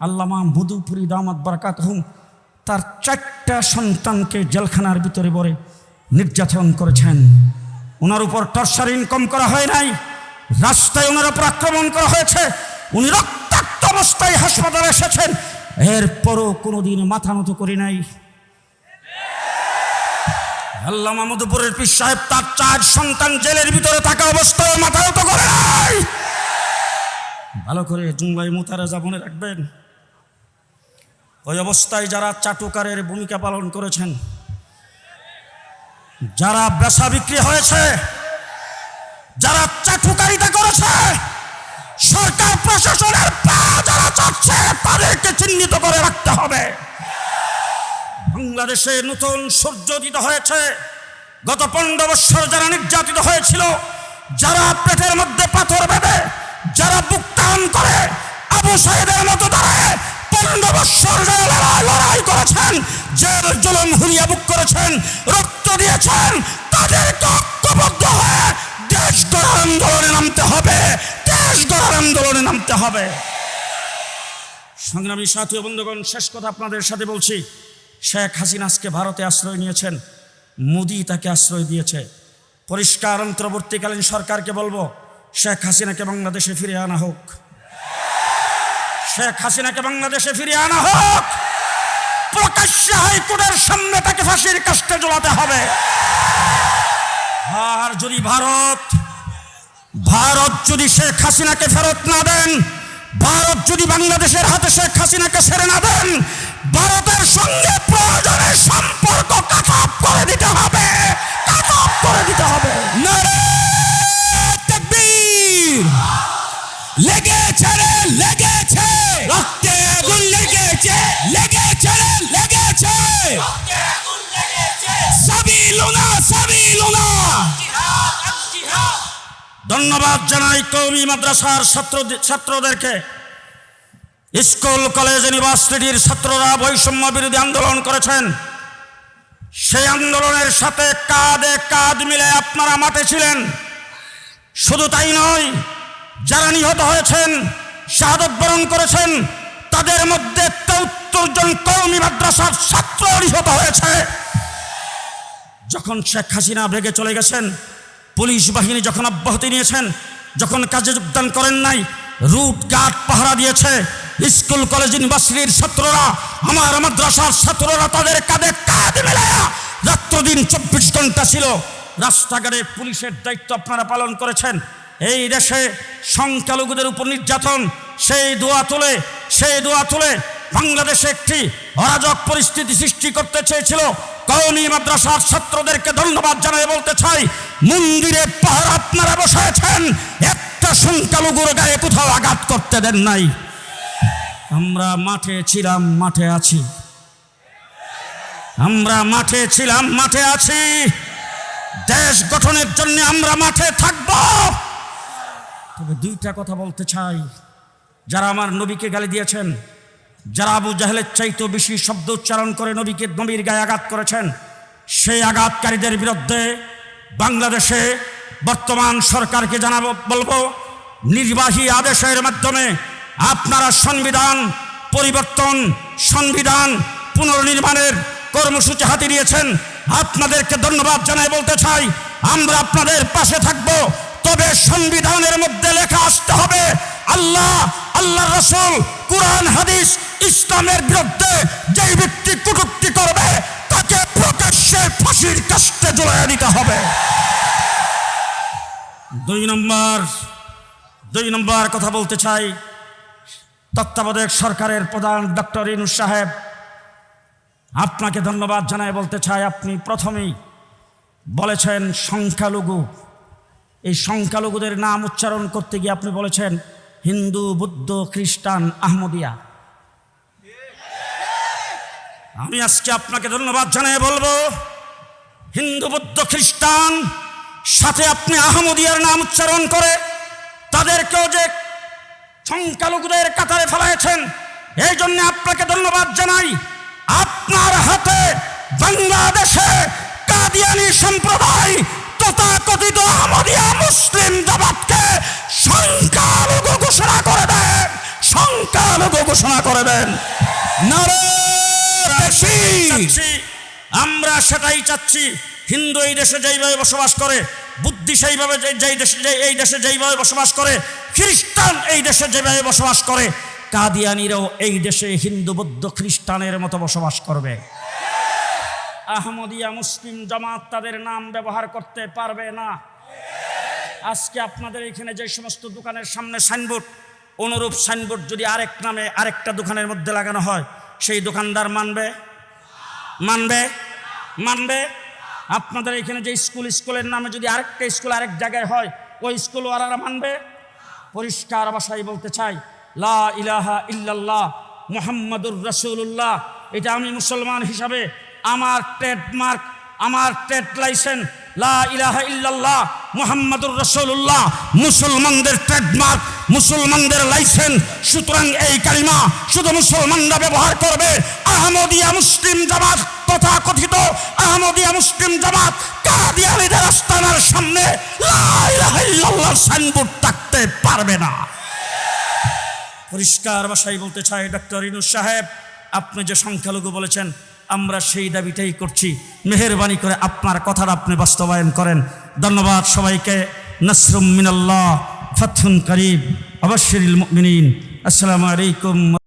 আল্লামা মধুপুরি দামাত বারাকাত হুম তার চারটা সন্তানকে জেলখানার ভিতরে বরে নির্যাতন করেছেন। ওনার উপর টর্সার ইনকম করা হয় নাই, রাস্তায় ওনার উপর আক্রমণ করা হয়েছে, উনি রক্তাক্ত অবস্থায় হাসপাতালে এসেছেন। এরপরও কোনোদিন মাথা নত করি নাই। আল্লাহ মাহমুদপুরের পীর সাহেব তার চার সন্তান জেলের ভিতরে থাকা অবস্থায় মাথা নত করে ভালো করে জুমলাই মোতারাজা মনে রাখবেন। ওই অবস্থায় যারা চাটুকারের ভূমিকা পালন করেছেন, যারা বেচা বিক্রি হয়েছে, যারা চাটুকারিতা করেছে, সরকার প্রশাসনের পা যারা চাচ্ছে তাদেরকে চিহ্নিত করে রাখতে হবে। বাংলাদেশে নতুন সূর্যোদিত হয়েছে। গত পনেরো বৎসর যারা নির্যাতিত হয়েছিল, যারা পেটের মধ্যে পাথর বেঁধে, যারা বুক করে, আবু সাহেবের মতো দাঁড়ায় পনেরো করেছেন জেল জুলুম হুলিয়া বুক করেছেন, রক্ত দিয়েছেন তাদেরকে ঐক্যবদ্ধ হয়ে দেশ গড়ার আন্দোলনে নামতে হবে, দেশ গড়ার আন্দোলনে নামতে হবে। সংগ্রামী সাথী বন্ধুগণ, শেষ কথা আপনাদের সাথে বলছি। শেখ হাসিনা আজকে ভারতে আশ্রয় নিয়েছেন, মোদি তাকে আশ্রয় দিয়েছে। পরিষ্কার অন্তর্বর্তীকালীন সরকারকে বলব, শেখ হাসিনাকে বাংলাদেশে ফিরে আনা হোক। শেখ হাসিনাকে বাংলাদেশে ফিরে আনা হোক! প্রকাশ্যে হাইকোর্টের সামনে তাকে ফাঁসির কাস্টে জ্বলাতে হবে। আর যদি ভারত ভারত যদি শেখ হাসিনাকে ফেরত না দেন, ভারত যদি বাংলাদেশের হাতে শেখ হাসিনাকে ছেড়ে না দেন, ভারতের সঙ্গে প্রয়োজনের সম্পর্ক ধন্যবাদ জানাই কৌমি মাদ্রাসার ছাত্র ছাত্রদেরকে। স্কুল, কলেজ, ইউনিভার্সিটির ছাত্ররা বৈষম্য বিরোধী আন্দোলন করেছেন। সেই আন্দোলনের সাথে কাঁধে কাঁধ মিলে আপনারা মাঠে ছিলেন। শুধু তাই নয়, যারা নিহত হয়েছেন, শাহাদত বরণ করেছেন, তাদের মধ্যে তেউত্তর জন কৌমি মাদ্রাসার ছাত্র নিহত হয়েছে। যখন শেখ হাসিনা বেগে চলে গেছেন পুলিশ বাহিনী যখন অব্যাহতি নিয়েছেন, যখন কাজে যোগদান করেন নাই, রুট গার্ড পাহারা দিয়েছে, স্কুল, কলেজ, ইউনিভার্সিটির ছাত্ররা, আমার মাদ্রাসার ছাত্ররা তাদের কাঁধে কাঁধ মেলায়া রাত্র চব্বিশ ঘণ্টা ছিল। রাস্তাঘাটে পুলিশের দায়িত্ব আপনারা পালন করেছেন। এই দেশে সংখ্যালঘুদের উপর নির্যাতন, সেই দোয়া তুলে, সেই দোয়া তুলে বাংলাদেশে একটি অরাজক পরিস্থিতি সৃষ্টি করতে চেয়েছিল। কওমি মাদ্রাসার ছাত্রদেরকে ধন্যবাদ জানাই বলতে চাই, মন্দিরে পাহাড় আপনারা বসেছেন, একটা সংখ্যালঘুর গায়ে কোথাও আঘাত করতে দেন নাই। আমরা মাঠে ছিলাম, মাঠে আছি। আমরা মাঠে ছিলাম, মাঠে আছি। দেশ গঠনের জন্য আমরা মাঠে থাকব। তবে দুইটা কথা বলতে চাই। যারা আমার নবীকে গালি দিয়েছেন যারা আবু জাহেলের চাইতেও বেশি শব্দ উচ্চারণ করে নবীকে নবীর গায়ে আঘাত করেছেন, সেই আঘাতকারীদের বিরুদ্ধে বাংলাদেশে বর্তমান সরকারকে জানাব, বলব, নির্বাহী আদেশের মাধ্যমে আপনারা সংবিধান পরিবর্তন, সংবিধান পুনর্নির্মাণের কর্মসূচি হাতে নিয়েছেন। আপনাদেরকে ধন্যবাদ জানাই, বলতে চাই, আমরা আপনাদের পাশে থাকব, তবে সংবিধানের মধ্যে লেখা আসতে হবে, আল্লাহ আল্লাহ রসুল, কোরআন, হাদিস ইসলামের বিরুদ্ধে যেই ব্যক্তি কটূক্তি করবে, তাকে প্রকাশ্যে ফাঁসির কাষ্টে জড়াইয়া দিতে হবে। দুই নম্বর দুই নম্বর কথা বলতে চাই। তত্ত্বাবধায়ক সরকারের প্রধান ডক্টর ইনু সাহেব, আপনাকে ধন্যবাদ জানাই বলতে চাই। আপনি প্রথমেই বলেছেন সংখ্যালঘু। এই সংখ্যালঘুদের নাম উচ্চারণ করতে গিয়ে আপনি বলেছেন হিন্দু, বুদ্ধ, খ্রিস্টান, আহমদিয়া। আমি আজকে আপনাকে ধন্যবাদ জানাই বলব, হিন্দু, বুদ্ধ, খ্রিস্টান, সাথে আপনি আহমদিয়ার নাম উচ্চারণ করে তাদেরকেও যে সংখ্যালঘুদের কাতারে ফেলাইছেন, এই জন্য আপনাকে ধন্যবাদ জানাই। আপনার হাতে বাংলাদেশে কাদিয়ানি সম্প্রদায় তথাকথিত আহমদিয়া মুসলিম জামাতকে সংখ্যালঘু ঘোষণা করে দেন, সংখ্যালঘু ঘোষণা করে দেন। নারে চাচ্ছি। আমরা সেটাই চাচ্ছি। হিন্দু এই দেশে যেইভাবে বসবাস করে, বুদ্ধি সেইভাবে যেই দেশে এই দেশে যেইভাবে বসবাস করে, খ্রিস্টান এই দেশে যেভাবে বসবাস করে, কাদিয়ানিরাও এই দেশে হিন্দু, বৌদ্ধ, খ্রিস্টানের মতো বসবাস করবে। আহমদিয়া মুসলিম জামাত তাদের নাম ব্যবহার করতে পারবে না। আজকে আপনাদের এখানে যে সমস্ত দোকানের সামনে সাইনবোর্ড, অনুরূপ সাইনবোর্ড যদি আরেক নামে আরেকটা দোকানের মধ্যে লাগানো হয় সেই দোকানদার মানবে? মানবে? মানবে? আপনাদের এখানে যে স্কুল, স্কুলের নামে যদি আরেকটা স্কুল আরেক জায়গায় হয়, ওই স্কুল ওয়ারারা মানবে? পরিষ্কার ভাষায় বলতে চাই, লা ইলাহা ইল্লাল্লাহ মোহাম্মদুর রসুল্লাহ এটা আমি মুসলমান হিসাবে, আমার ট্রেডমার্ক, আমার ট্রেড লাইসেন্স, লা ইলাহা ইল্লাল্লাহ মোহাম্মদুর রসুল্লাহ মুসলমানদের ট্রেডমার্ক মুসলমানদের লাইসেন্স সুতরাং এই কালিমা শুধু মুসলমানরা ব্যবহার করবে। আহমদিয়া মুসলিম জামাত তথা কথিত আহমদিয়া মুসলিম জামাত কাদিয়ানিদের আস্তানার সামনে সাইনবোর্ড থাকতে পারবে না। পরিষ্কার ভাষায় বলতে চাই ডক্টর ইনুস সাহেব, আপনি যে সংখ্যালঘু বলেছেন আমরা সেই দাবিটাই করছি। মেহরবানি করে আপনার কথাটা আপনি বাস্তবায়ন করেন। ধন্যবাদ সবাইকে। নসরুম মিনাল্লাহ ফথুন করিব অবশ্যিল মুমিনিন। আসসালামু আলাইকুম।